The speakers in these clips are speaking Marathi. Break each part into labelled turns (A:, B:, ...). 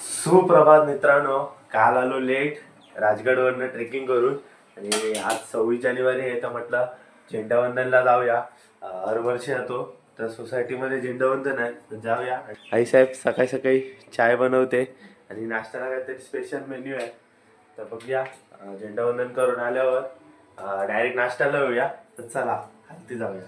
A: सुप्रभात मित्रांनो. काल आलो लेट राजगडवरनं ट्रेकिंग करून. आणि आज सव्वीस जानेवारी आहे तर म्हटलं झेंडावंदनला जाऊया. हरवर्षी येतो. तर सोसायटीमध्ये झेंडावंदन आहे तर जाऊया. आईसाहेब सकाळी सकाळी चाय बनवते. आणि नाश्त्याला काहीतरी स्पेशल मेन्यू आहे. तर बघूया झेंडावंदन करून आल्यावर डायरेक्ट नाश्त्याला येऊया तर चला हलती जाऊया.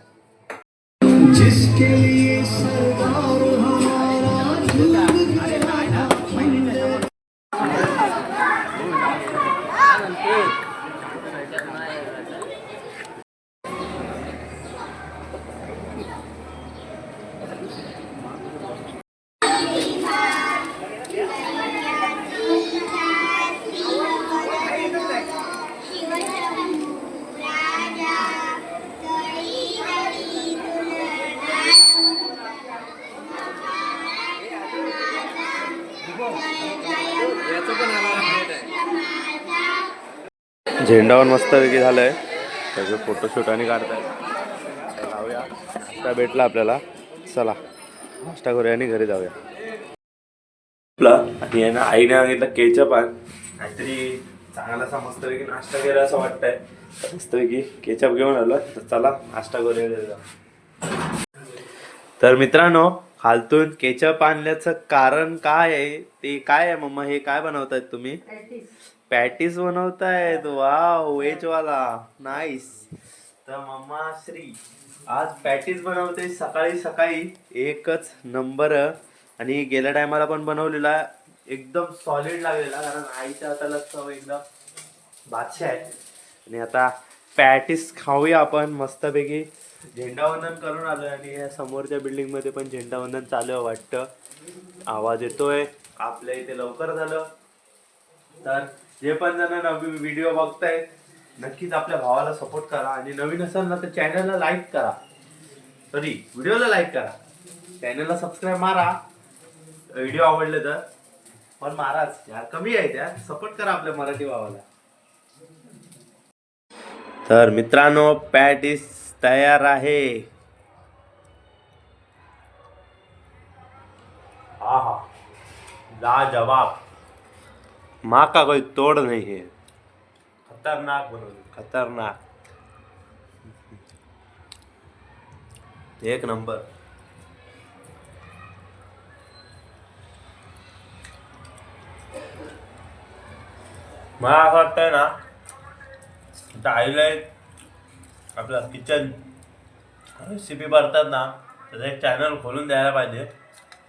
A: झेंडावर मस्तपैकी झालंय. त्याचे फोटोशूट आणि काढताय. लावूया. नाश्ता भेटला आपल्याला. चला नाश्ता करूया आणि घरी जाऊया. आणि आहे आईने सांगितलं केचप आण. काहीतरी चांगला असा मस्तपैकी नाश्ता केला असं वाटतंय. मस्तपैकी केचप घेऊन आलो. तर चला नाश्ता करूया घरी जाऊ. तर मित्रांनो खालतून केचप आणल्याचं कारण काय आहे? ते काय आहे मम्मा? हे काय बनवतायत तुम्ही? पॅटीस. बनवतायत? वाव व्हेज वाला नाईस. तर मम्मा श्री आज पॅटीस बनवते सकाळी सकाळी. एकच नंबर. आणि गेल्या टायमाला पण बनवलेला. एकदम सॉलिड लागलेला कारण आईच्या हाताला चव एकदम बादशाह आहे. आणि आता पॅटीस खाऊया आपण मस्तपैकी. झेंडावंदन करून आलोय आणि या समोरच्या बिल्डिंगमध्ये पण झेंडावंदन चालू आहे वाटतं. आवाज येतोय. आपल्या इथे लवकर झालं. तर जे पण जण नवीन व्हिडिओ बघताय नक्कीच आपल्या भावाला सपोर्ट करा. आणि नवीन असाल ना तर चॅनलला लाईक करा. सॉरी व्हिडिओला लाईक करा. चॅनलला सबस्क्राईब मारा. व्हिडिओ आवडले तर. पण महाराज यार कमी आहे त्या सपोर्ट करा आपल्या मराठी भावाला. तर मित्रांनो पॅट इज तयार आहे. आहा लाजवाब. माँ का कोई तोड़ नहीं है. खतरनाक बनवली. खतरनाक. एक नंबर. मला असं वाटतंय ना आईला एक आपलं किचन रेसिपी भरतात ना त्याचं एक चॅनल खोलून द्यायला पाहिजे.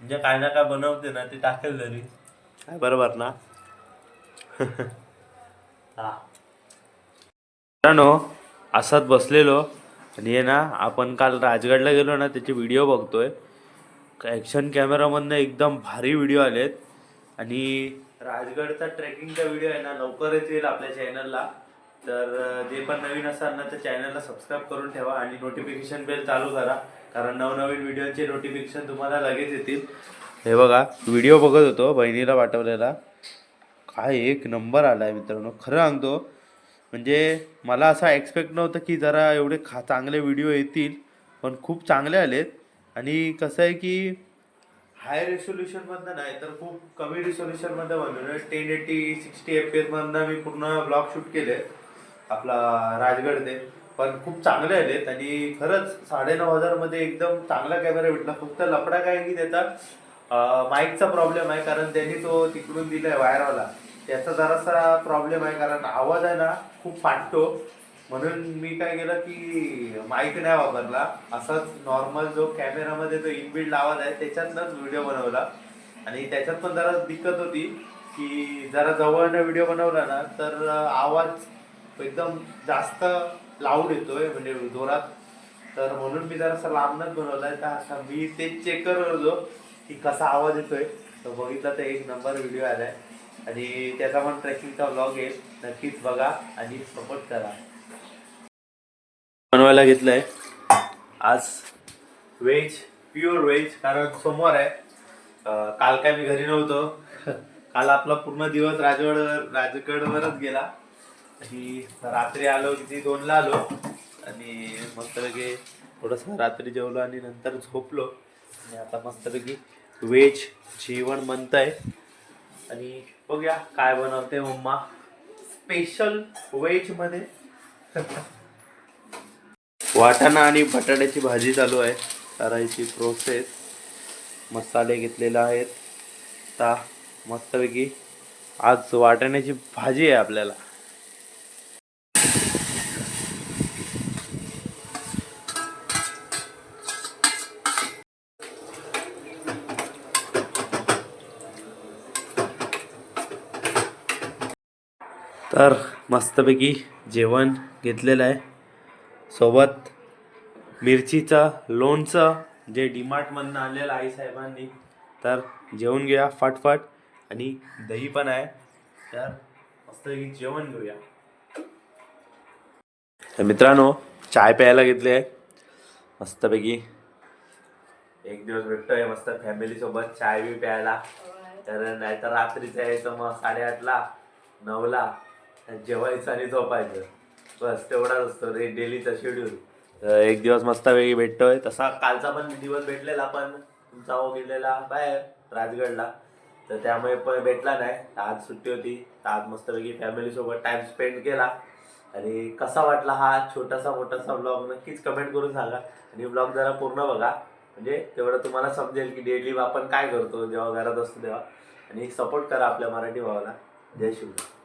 A: म्हणजे काय ना काय बनवते ना ते टाकेल तरी. काय बरोबर ना? हा. मित्रांनो असाच बसलेलो. आणि हे ना आपण काल राजगडला गेलो ना त्याचे व्हिडिओ बघतोय. ॲक्शन कॅमेरामधनं एकदम भारी व्हिडिओ आलेत. आणि राजगडचा ट्रेकिंगचा व्हिडिओ आहे ना लवकरच येईल आपल्या चॅनलला तर जे पण नवीन असाल ना तर चॅनलला सबस्क्राईब करून ठेवा आणि नोटिफिकेशन बेल चालू करा. कारण नवनवीन व्हिडिओचे नोटिफिकेशन तुम्हाला लगेच येतील. हे बघा व्हिडिओ बघत होतो बहिणीला पाठवलेला. काय एक नंबर आला आहे मित्रांनो. खरं सांगतो म्हणजे मला असा एक्सपेक्ट नव्हतं की जरा एवढे खा चांगले व्हिडिओ येतील. पण खूप चांगले आलेत. आणि कसं आहे की हाय रेसोल्युशनमधनं नाही तर खूप कमी रेसोल्युशनमध्ये बनवलं. टेन एटी सिक्स्टी एफ एसमधनं मी पूर्ण ब्लॉग शूट केले. आपला राजगड ते. पण खूप चांगले आलेत आणि खरंच साडेनऊ हजारमध्ये एकदम चांगला कॅमेरा भेटला. फक्त लफडा काय की त्याचा माईकचा प्रॉब्लेम आहे. कारण त्यांनी तो तिकडून दिलाय वायरवाला. त्याचा जरासा प्रॉब्लेम आहे. कारण आवाज आहे ना खूप फाटतो. म्हणून मी काय केलं की माईक नाही वापरला. असाच नॉर्मल जो कॅमेरामध्ये जो इनबिल्ड आवाज आहे त्याच्यातनंच व्हिडिओ बनवला. आणि त्याच्यात पण जरा दिक्कत होती की जरा जवळनं व्हिडिओ बनवला ना तर आवाज एकदम जास्त लाऊड येतोय म्हणजे जोरात. तर म्हणून मी जरासा लांबनच बनवलाय. तर आता मी तेच चेक करत होतो की कसा आवाज येतोय. तर बघितलं तर एक नंबर व्हिडिओ आलाय. आणि त्याचा पण ट्रेकिंगचा व्लॉग येईल नक्कीच बघा आणि सपोर्ट करा. बनवायला घेतलंय. आज व्हेज प्युअर व्हेज कारण सोमवार आहे. काल काय मी घरी नव्हतो. काल आपला पूर्ण दिवस राजगड राजगडवरच गेला. ही रात्री आलो किती? दोनला आलो. आणि मस्तपैकी थोडंसं रात्री जेवलो आणि नंतर झोपलो. आणि आता मस्तपैकी व्हेज जेवण बनतंय आणि बघूया काय बनवते मम्मा. स्पेशल व्हेजमध्ये. वाटाणा आणि बटाट्याची भाजी चालू आहे. करायची प्रोसेस मसाले घेतलेले आहेत. आता मस्तपैकी आज वाटाण्याची भाजी आहे आपल्याला. तर मस्तपैकी जेवण घेतलेलं आहे. सोबत मिरचीचं लोणचं जे डीमार्टमधनं आणलेलं आई साहेबांनी. तर जेवण घेऊया फाटफाट. आणि दही पण आहे. तर मस्तपैकी जेवण घेऊया. तर मित्रांनो चाय प्यायला घेतली आहे. मस्तपैकी एक दिवस भेटतोय मस्त फॅमिलीसोबत चाय बी प्यायला. तर नाहीतर रात्रीचं यायचं मग साडेआठला नऊला. जेवायचं आणि झोपायचं. बस तेवढाच असतो रे डेलीचा शेड्यूल एक दिवस मस्त वेगळी भेटतोय. तसा कालचा पण दिवस भेटलेला पण तुमचा हो गेलेला बाहेर राजगडला. तर त्यामुळे पण भेटला नाही. आज सुट्टी होती तर आज मस्तपैकी फॅमिली सोबत टाइम स्पेंड केला. आणि कसा वाटला हा छोटासा मोठासा ब्लॉग नक्कीच कमेंट करून सांगा. आणि ब्लॉग जरा पूर्ण बघा. म्हणजे तेवढं तुम्हाला समजेल की डेली आपण काय करतो जेव्हा घरात असतो तेव्हा. आणि सपोर्ट करा आपल्या मराठी भावाला. जय शिवराय.